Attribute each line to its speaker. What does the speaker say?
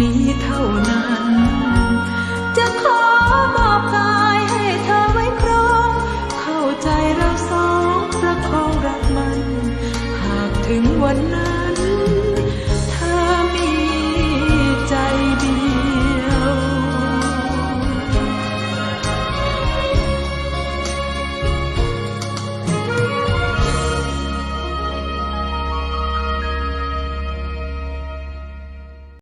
Speaker 1: นี้เท่านั้น จะขอมอบกายให้เธอไว้ครองเข้าใจเราสองประคองรักมัน หากถึงวันนั้น